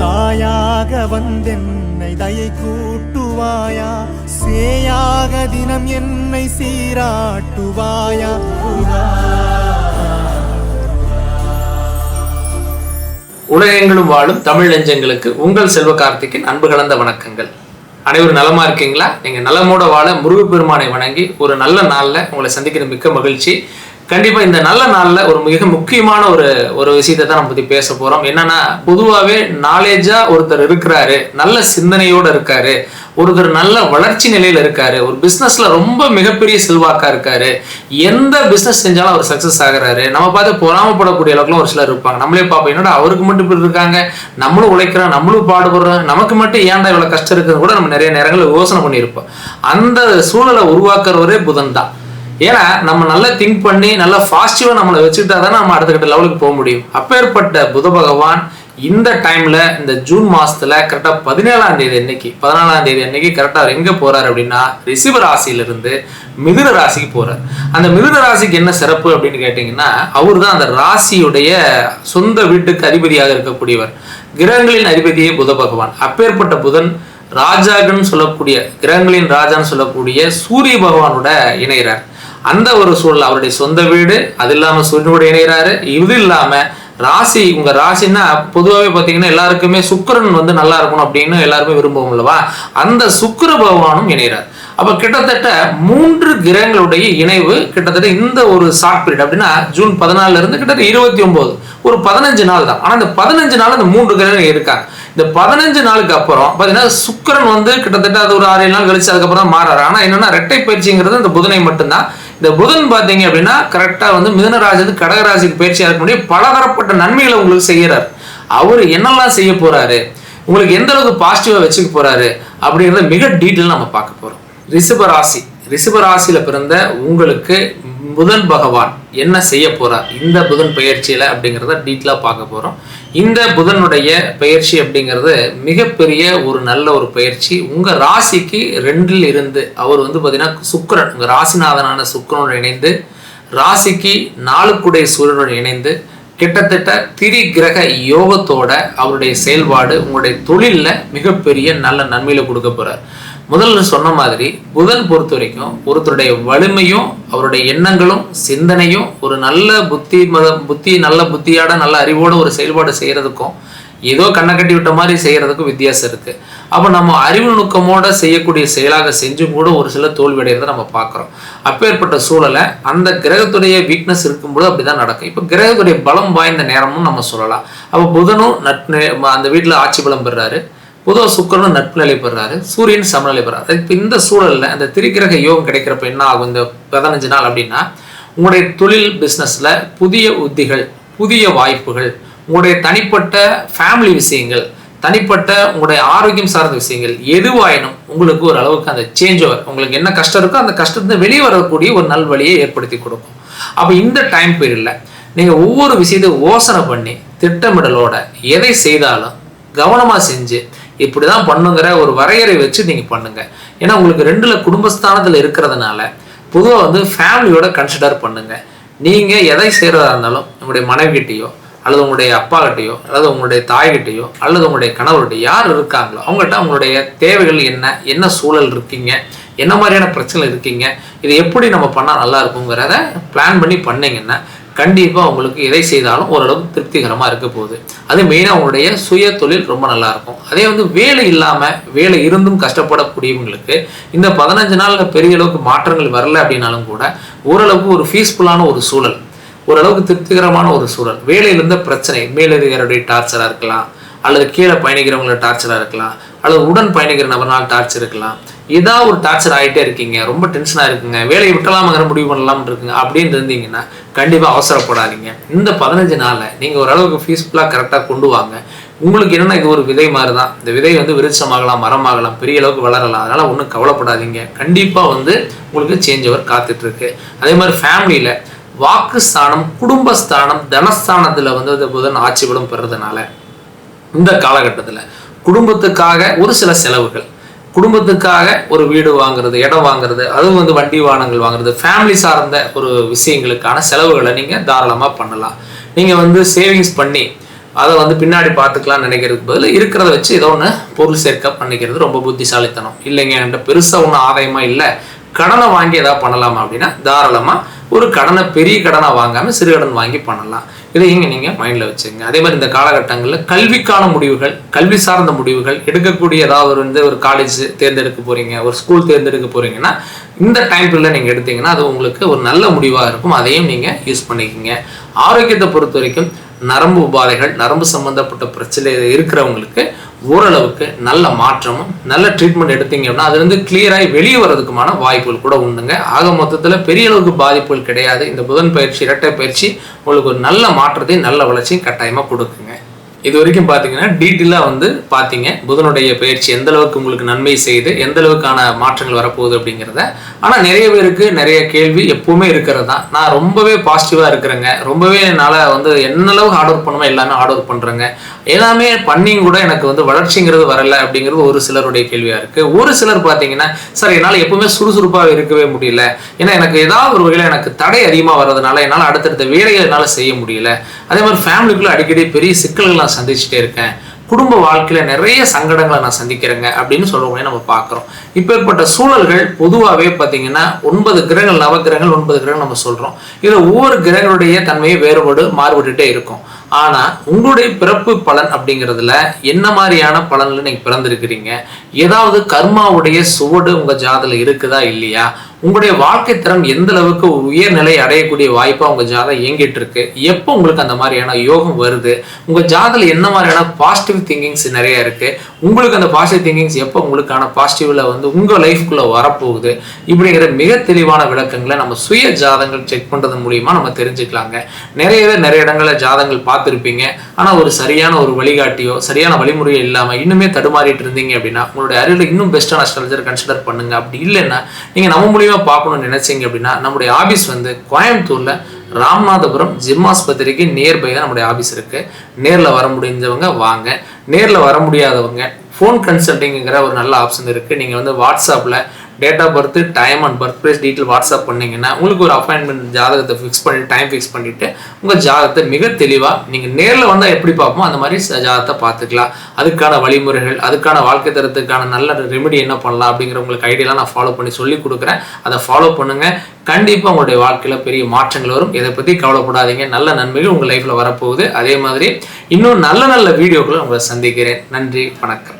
தாயாக வந்தென்னை தயை கூட்டுவாயா? சேயாக தினம் என்னை சீராட்டுவாயா? உலகெங்கிலும் வாழும் தமிழ் நெஞ்சங்களுக்கு உங்கள் செல்வ கார்த்திக்கின் அன்பு கலந்த வணக்கங்கள். அனைவரும் நலமா இருக்கீங்களா? நீங்க நலமோட வாழ முருகப்பெருமானை வணங்கி ஒரு நல்ல நாள்ல உங்களை சந்திக்கிற மிக்க மகிழ்ச்சி. கண்டிப்பா இந்த நல்ல நாள்ல ஒரு மிக முக்கியமான ஒரு ஒரு விஷயத்தை தான் நம்ம பத்தி பேச போறோம். என்னன்னா பொதுவாகவே நாலேஜா ஒருத்தர் இருக்கிறாரு நல்ல சிந்தனையோட இருக்காரு ஒருத்தர் நல்ல வளர்ச்சி நிலையில இருக்காரு ஒரு பிசினஸ்ல ரொம்ப மிகப்பெரிய செல்வாக்கா இருக்காரு எந்த பிசினஸ் செஞ்சாலும் அவர் சக்சஸ் ஆகுறாரு. நம்ம பார்த்து பொறாமப்படக்கூடிய அளவுக்குலாம் ஒரு சிலர் இருப்பாங்க. நம்மளே பார்ப்போம் என்னடா அவருக்கு மட்டும் இப்படி இருக்காங்க நம்மளும் உழைக்கிறோம் நம்மளும் பாடுபடுறோம் நமக்கு மட்டும் ஏன்டா இவ்வளவு கஷ்டம் இருக்குன்னு கூட நம்ம நிறைய நேரங்களில் யோசனை பண்ணியிருப்போம். அந்த சூழலை உருவாக்குறவரே புதன் தான். ஏன்னா நம்ம நல்லா திங்க் பண்ணி நல்லா பாசிட்டிவா நம்மளை வச்சுக்கிட்டா தான் நம்ம அடுத்த கட்ட லெவலுக்கு போக முடியும். அப்பேற்பட்ட புத பகவான் இந்த டைம்ல இந்த ஜூன் மாசத்துல கரெக்டா பதினேழாம் தேதி அன்னைக்கு பதினாலாம் தேதி அன்னைக்கு கரெக்டா எங்க போறாரு அப்படின்னா ரிஷிப ராசியிலிருந்து மிதுன ராசிக்கு போறார். அந்த மிதுன ராசிக்கு என்ன சிறப்பு அப்படின்னு கேட்டீங்கன்னா அவர் தான் அந்த ராசியுடைய சொந்த வீட்டுக்கு அதிபதியாக இருக்கக்கூடியவர். கிரகங்களின் அதிபதியே புத பகவான். அப்பேற்பட்ட புதன் ராஜாகன்னு சொல்லக்கூடிய கிரகங்களின் ராஜான்னு சொல்லக்கூடிய சூரிய பகவானோட இணைகிறார். அந்த ஒரு சூழல் அவருடைய சொந்த வீடு அது இல்லாமல் சூரியனோடு இணைகிறாரு. இது இல்லாமல் ராசி உங்கள் ராசின்னா பொதுவாகவே பார்த்தீங்கன்னா எல்லாருக்குமே சுக்கிரன் வந்து நல்லா இருக்கணும் அப்படின்னு எல்லாருமே விரும்புவோம் அல்லவா? அந்த சுக்கர பகவானும் இணைகிறார். அப்போ கிட்டத்தட்ட மூன்று கிரகங்களுடைய இணைவு கிட்டத்தட்ட இந்த ஒரு ஷார்ட் பீரியட் அப்படின்னா ஜூன் பதினாலுல இருந்து கிட்டத்தட்ட இருபத்தி ஒன்பது. ஒரு பதினஞ்சு நாள் தான். ஆனால் இந்த பதினஞ்சு நாள் இந்த மூன்று கிரகங்கள் இருக்காங்க. இந்த பதினஞ்சு நாளுக்கு அப்புறம் பார்த்தீங்கன்னா சுக்கிரன் வந்து கிட்டத்தட்ட அது ஒரு ஆறு ஏழு நாள் கழிச்சு அதுக்கப்புறம் தான் மாறாரு. ஆனால் என்னன்னா ரெட்டை பயிற்சிங்கிறது இந்த புதனை மட்டும்தான். இந்த புதன் பார்த்தீங்க அப்படின்னா கரெக்டாக வந்து மிதனராஜது கடகராசிக்கு பயிற்சியாக இருக்க முடியும் பலதரப்பட்ட நன்மைகளை உங்களுக்கு செய்யறாரு அவர் என்னெல்லாம் செய்ய போறாரு? உங்களுக்கு எந்த அளவுக்கு பாசிட்டிவாக வச்சுக்க போறாரு? அப்படிங்கிறத மிக டீட்டெயில் நம்ம பார்க்க போறோம். ரிஷப ராசி. ரிஷப ராசியில பிறந்த உங்களுக்கு புதன் பகவான் என்ன செய்ய போகிறார் இந்த புதன் பயிற்சியில் அப்படிங்கிறத டீட்டெயிலாக பார்க்க போகிறோம் இந்த புதனுடைய பயிற்சி அப்படிங்கிறது மிகப்பெரிய ஒரு நல்ல ஒரு பயிற்சி உங்கள் ராசிக்கு ரெண்டில் இருந்து அவர் வந்து பார்த்திங்கன்னா சுக்கிரன். உங்கள் ராசிநாதனான சுக்கிரனோடு இணைந்து ராசிக்கு நாளுக்குடைய சூரியனுடன் இணைந்து கிட்டத்தட்ட திரி கிரக யோகத்தோட அவருடைய செயல்பாடு உங்களுடைய தொழிலில் மிகப்பெரிய நல்ல நன்மையில் கொடுக்க போகிறார் முதல்ல சொன்ன மாதிரி புதன் பொறுத்த வரைக்கும் ஒருத்தருடைய வலிமையும் அவருடைய எண்ணங்களும் சிந்தனையும் ஒரு நல்ல புத்தி மத புத்தி நல்ல புத்தியாட நல்ல அறிவோட ஒரு செயல்பாடு செய்கிறதுக்கும் ஏதோ கண்ணை கட்டி விட்ட மாதிரி செய்கிறதுக்கும் வித்தியாசம் இருக்குது அப்போ நம்ம அறிவு நுணுக்கமோட செய்யக்கூடிய செயலாக செஞ்சும் கூட ஒரு சில தோல்வி அடைகிறத நம்ம பார்க்குறோம். அப்பேற்பட்ட சூழலை அந்த கிரகத்துடைய வீக்னஸ் இருக்கும்போது அப்படிதான் நடக்கும். இப்போ கிரகத்துடைய பலம் வாய்ந்த நேரமும் நம்ம சொல்லலாம். அப்போ புதனும் நட் அந்த வீட்டில் ஆட்சி பலம் பெறாரு. பொதுவாக சுக்கரனும் நட்பு நிலை பெறாரு சூரியன் சமநிலை பெறாரு இப்போ இந்த சூழலில் அந்த திரிகிரக யோகம் கிடைக்கிறப்ப என்ன ஆகும்? இந்த பதினஞ்சு நாள் அப்படின்னா உங்களுடைய தொழில் பிஸ்னஸில் புதிய உத்திகள் புதிய வாய்ப்புகள் உங்களுடைய தனிப்பட்ட ஃபேமிலி விஷயங்கள் தனிப்பட்ட உங்களுடைய ஆரோக்கியம் சார்ந்த விஷயங்கள் எதுவாயினும் உங்களுக்கு ஒரு அளவுக்கு அந்த சேஞ்ச் ஓவர் உங்களுக்கு என்ன கஷ்டம் இருக்கோ அந்த கஷ்டத்துலேருந்து வெளியே வரக்கூடிய ஒரு நல்வழியை ஏற்படுத்தி கொடுக்கும். அப்போ இந்த டைம் பீரியடில் நீங்கள் ஒவ்வொரு விஷயத்தையும் யோசனை பண்ணி திட்டமிடலோட எதை செய்தாலும் கவனமாக செஞ்சு இப்படி தான் பண்ணுங்கிற ஒரு வரையறை வச்சு நீங்கள் பண்ணுங்கள் ஏன்னா உங்களுக்கு ரெண்டில் குடும்பஸ்தானத்தில் இருக்கிறதுனால பொதுவாக வந்து ஃபேமிலியோட கன்சிடர் பண்ணுங்கள் நீங்கள் எதை செய்கிறதா இருந்தாலும் உங்களுடைய மனைவிக்கிட்டேயோ அல்லது உங்களுடைய அப்பாக்கிட்டேயோ அல்லது உங்களுடைய தாய்கிட்டேயோ அல்லது உங்களுடைய கணவர்கிட்ட யார் இருக்காங்களோ அவங்ககிட்ட உங்களுடைய தேவைகள் என்ன என்ன சூழல் இருக்கீங்க என்ன மாதிரியான பிரச்சனை இருக்கீங்க இதை எப்படி நம்ம பண்ணால் நல்லா இருக்குங்கிறத பிளான் பண்ணி பண்ணிங்கன்னா கண்டிப்பாக உங்களுக்கு எதை செய்தாலும் ஓரளவுக்கு திருப்திகரமாக இருக்க போகுது. அது மெயினாக உங்களுடைய சுய தொழில் ரொம்ப நல்லா இருக்கும். அதே வந்து வேலை இல்லாமல் வேலை இருந்தும் கஷ்டப்படக்கூடியவங்களுக்கு இந்த பதினஞ்சு நாளில் பெரிய அளவுக்கு மாற்றங்கள் வரல அப்படின்னாலும் கூட ஓரளவுக்கு ஒரு பீஸ்ஃபுல்லான ஒரு சூழல் ஓரளவுக்கு திருப்திகரமான ஒரு சூழல். வேலையில இருந்த பிரச்சனை மேலதிகாரியுடைய டார்ச்சராக இருக்கலாம் அல்லது கீழே பயணிக்கிறவங்களோட டார்ச்சராக இருக்கலாம் அல்லது உடன் பயணிக்கிற நபர்னால் டார்ச்சர் இருக்கலாம் இதாக ஒரு டார்ச்சர் ஆகிட்டே இருக்கீங்க ரொம்ப டென்ஷனாக இருக்குங்க வேலையை விட்டலாமாங்கிற முடிவு பண்ணலாம்னு இருக்குங்க அப்படின்னு இருந்தீங்கன்னா கண்டிப்பாக அவசரப்படாதீங்க. இந்த பதினஞ்சு நாளில் நீங்கள் ஓரளவுக்கு ஃபீஸ்ஃபுல்லாக கரெக்டாக கொண்டு வாங்க. உங்களுக்கு என்னன்னா இது ஒரு விதை மாதிரி தான் இந்த விதை வந்து விருட்சமாகலாம் மரமாகலாம் பெரிய அளவுக்கு வளரலாம். அதனால் ஒன்றும் கவலைப்படாதீங்க. கண்டிப்பாக வந்து உங்களுக்கு சேஞ்ச் ஓவர் காத்துட்ருக்கு. அதே மாதிரி ஃபேமிலியில் வாக்குஸ்தானம் குடும்பஸ்தானம் தனஸ்தானத்தில் வந்து அது புதன் ஆட்சி பலம் பெறதுனால இந்த காலகட்டத்தில் குடும்பத்துக்காக ஒரு சில செலவுகள் குடும்பத்துக்காக ஒரு வீடு வாங்குறது இடம் வாங்குறது அதுவும் வந்து வண்டி வாகனங்கள் வாங்குறது ஃபேமிலி சார்ந்த ஒரு விஷயங்களுக்கான செலவுகளை நீங்கள் தாராளமாக பண்ணலாம். நீங்கள் வந்து சேவிங்ஸ் பண்ணி அதை வந்து பின்னாடி பார்த்துக்கலாம்னு நினைக்கிறதுக்கு பதில் இருக்கிறத வச்சு ஏதோ ஒன்று பொருள் சேர்க்க பண்ணிக்கிறது ரொம்ப புத்திசாலித்தனம். இல்லைங்க என்கிட்ட பெருசாக ஒன்றும் ஆதாயமாக இல்லை. கடனை வாங்கி எதாவது பண்ணலாமா அப்படின்னா தாராளமாக ஒரு கடனை பெரிய கடனை வாங்காமல் சிறு கடன் வாங்கி பண்ணலாம். இதை இங்கே நீங்கள் மைண்டில் வச்சுங்க. அதே மாதிரி இந்த காலகட்டங்களில் கல்விக்கான முடிவுகள் கல்வி சார்ந்த முடிவுகள் எடுக்கக்கூடிய ஏதாவது ஒரு வந்து ஒரு காலேஜ் தேர்ந்தெடுக்க போகிறீங்க ஒரு ஸ்கூல் தேர்ந்தெடுக்க போகிறீங்கன்னா இந்த டைம் பீரியடில் நீங்கள் எடுத்தீங்கன்னா அது உங்களுக்கு ஒரு நல்ல முடிவாக இருக்கும். அதையும் நீங்கள் யூஸ் பண்ணிக்கிங்க. ஆரோக்கியத்தை பொறுத்த வரைக்கும் நரம்பு உபாதைகள் நரம்பு சம்பந்தப்பட்ட பிரச்சனை இருக்கிறவங்களுக்கு ஓரளவுக்கு நல்ல மாற்றமும் நல்ல ட்ரீட்மெண்ட் எடுத்தீங்க அப்படின்னா அதுலேருந்து கிளியராகி வெளியே வர்றதுக்குமான வாய்ப்புகள் கூட உண்டுங்க. ஆக மொத்தத்தில் பெரிய அளவுக்கு பாதிப்புகள் கிடையாது. இந்த புதன் பயிற்சி இரட்டை பயிற்சி உங்களுக்கு ஒரு நல்ல மாற்றத்தையும் நல்ல வளர்ச்சியும் கட்டாயமாக கொடுக்குங்க. இது வரைக்கும் பார்த்தீங்கன்னா டீட்டெயிலாக வந்து பார்த்தீங்க. புதனுடைய பயிற்சி எந்த அளவுக்கு உங்களுக்கு நன்மை செய்து எந்த அளவுக்கான மாற்றங்கள் வரப்போகுது அப்படிங்கிறத. ஆனால் நிறைய பேருக்கு நிறைய கேள்வி எப்பவுமே இருக்கிறது தான். நான் ரொம்பவே பாசிட்டிவாக இருக்கிறேங்க. ரொம்பவே என்னால் வந்து என்ன அளவுக்கு ஹார்ட் ஒர்க் பண்ணுமோ எல்லாமே ஹார்ட் ஒர்க் பண்ணுறேங்க எல்லாமே பண்ணியும் கூட எனக்கு வந்து வளர்ச்சிங்கிறது வரலை அப்படிங்கிறது ஒரு சிலருடைய கேள்வியாக இருக்குது ஒரு சிலர் பார்த்தீங்கன்னா சார் என்னால் எப்பவுமே சுறுசுறுப்பாக இருக்கவே முடியல. ஏன்னா எனக்கு ஏதாவது ஒரு வகையில் எனக்கு தடை அதிகமாக வர்றதுனால என்னால் அடுத்தடுத்த வேலைகள் என்னால் செய்ய முடியல. அதே மாதிரி ஃபேமிலிக்குள்ளே அடிக்கடி பெரிய சிக்கல்கள் நான் சந்திச்சுட்டே இருக்கேன். குடும்ப வாழ்க்கையில நிறைய சங்கடங்களை நான் சந்திக்கிறேங்க அப்படின்னு சொல்கிறவங்களே நம்ம பார்க்குறோம். இப்பேற்பட்ட சூழல்கள் பொதுவாகவே பார்த்தீங்கன்னா ஒன்பது கிரகங்கள் நவகிரகங்கள் ஒன்பது கிரகங்கள் நம்ம சொல்றோம். இதுல ஒவ்வொரு கிரகங்களுடைய தன்மையை வேறுபாடு மாறுபட்டுட்டே இருக்கும். ஆனா உங்களுடைய பிறப்பு பலன் அப்படிங்கிறதுல என்ன மாதிரியான பலன்ல நீங்க பிறந்திருக்கிறீங்க? ஏதாவது கர்மாவுடைய சுவடு உங்க ஜாதில் இருக்குதா இல்லையா? உங்களுடைய வாழ்க்கை தரம் எந்த அளவுக்கு உயர்நிலை அடையக்கூடிய வாய்ப்பா உங்க ஜாதகம் இயங்கிட்டு இருக்கு? எப்போ உங்களுக்கு அந்த மாதிரியான யோகம் வருது? உங்க ஜாதல என்ன மாதிரியான பாசிட்டிவ் திங்கிங்ஸ் நிறைய இருக்கு? உங்களுக்கு அந்த பாசிட்டிவ் திங்கிங்ஸ் எப்போ உங்களுக்கான பாசிட்டிவ்ல வந்து உங்க லைஃப்குள்ள வரப்போகுது? இப்படிங்கிற மிக தெளிவான விளக்கங்களை நம்ம சுய ஜாதங்கள் செக் பண்றது மூலியமா நம்ம தெரிஞ்சுக்கலாங்க. நிறைய பேர் நிறைய இடங்கள்ல ஜாதகங்கள் பார்த்துருப்பீங்க. ஆனா ஒரு சரியான ஒரு வழிகாட்டியோ சரியான வழிமுறையோ இல்லாம இன்னுமே தடுமாறிட்டு இருந்தீங்க அப்படின்னா உங்களுடைய அறிவில் இன்னும் பெஸ்ட்டான அஸ்ட்ராலஜர் கன்சிடர் பண்ணுங்க. அப்படி இல்லைன்னா நீங்க நம்ம மூலியம் பார்க்கணும்னு நினைச்சீங்க அப்படின்னா நம்முடைய ஆபீஸ் வந்து கோயம்புத்தூர்ல ராமநாதபுரம் ஜிம் ஆஸ்பத்திரிக்கு நியர்பை தான் நம்முடைய ஆபீஸ் இருக்கு. நேர்ல வர முடிஞ்சவங்க வாங்க. நேர்ல வர முடியாதவங்க ஃபோன் கன்சல்டிங்கிற ஒரு நல்ல ஆப்ஷன் இருக்கு. நீங்க வந்து வாட்ஸ்அப்ல date of birth time and birth place detail WhatsApp பண்ணீங்கன்னா உங்களுக்கு ஒரு அப்பாயின்மெண்ட் ஜாதகத்தை ஃபிக்ஸ் பண்ணி டைம் ஃபிக்ஸ் பண்ணிவிட்டு உங்கள் ஜாதகத்தை மிக தெளிவாக நீங்கள் நேரில் வந்தால் எப்படி பார்ப்போம் அந்த மாதிரி ஜாதகத்தை பார்த்துக்கலாம். அதுக்கான வழிமுறைகள் அதுக்கான வாழ்க்கை தரத்துக்கான நல்ல ரெமெடி என்ன பண்ணலாம் அப்படிங்கிற உங்களுக்கு ஐடியாலாம் நான் ஃபாலோ பண்ணி சொல்லி கொடுக்குறேன். அதை ஃபாலோ பண்ணுங்கள் கண்டிப்பாக உங்களுடைய வாழ்க்கையில் பெரிய மாற்றங்கள் வரும். இதை பற்றி கவலைப்படாதீங்க. நல்ல நன்மைகள் உங்கள் லைஃப்பில் வரப்போகுது. அதே மாதிரி இன்னும் நல்ல நல்ல வீடியோக்களை உங்களை சந்திக்கிறேன். நன்றி வணக்கம்.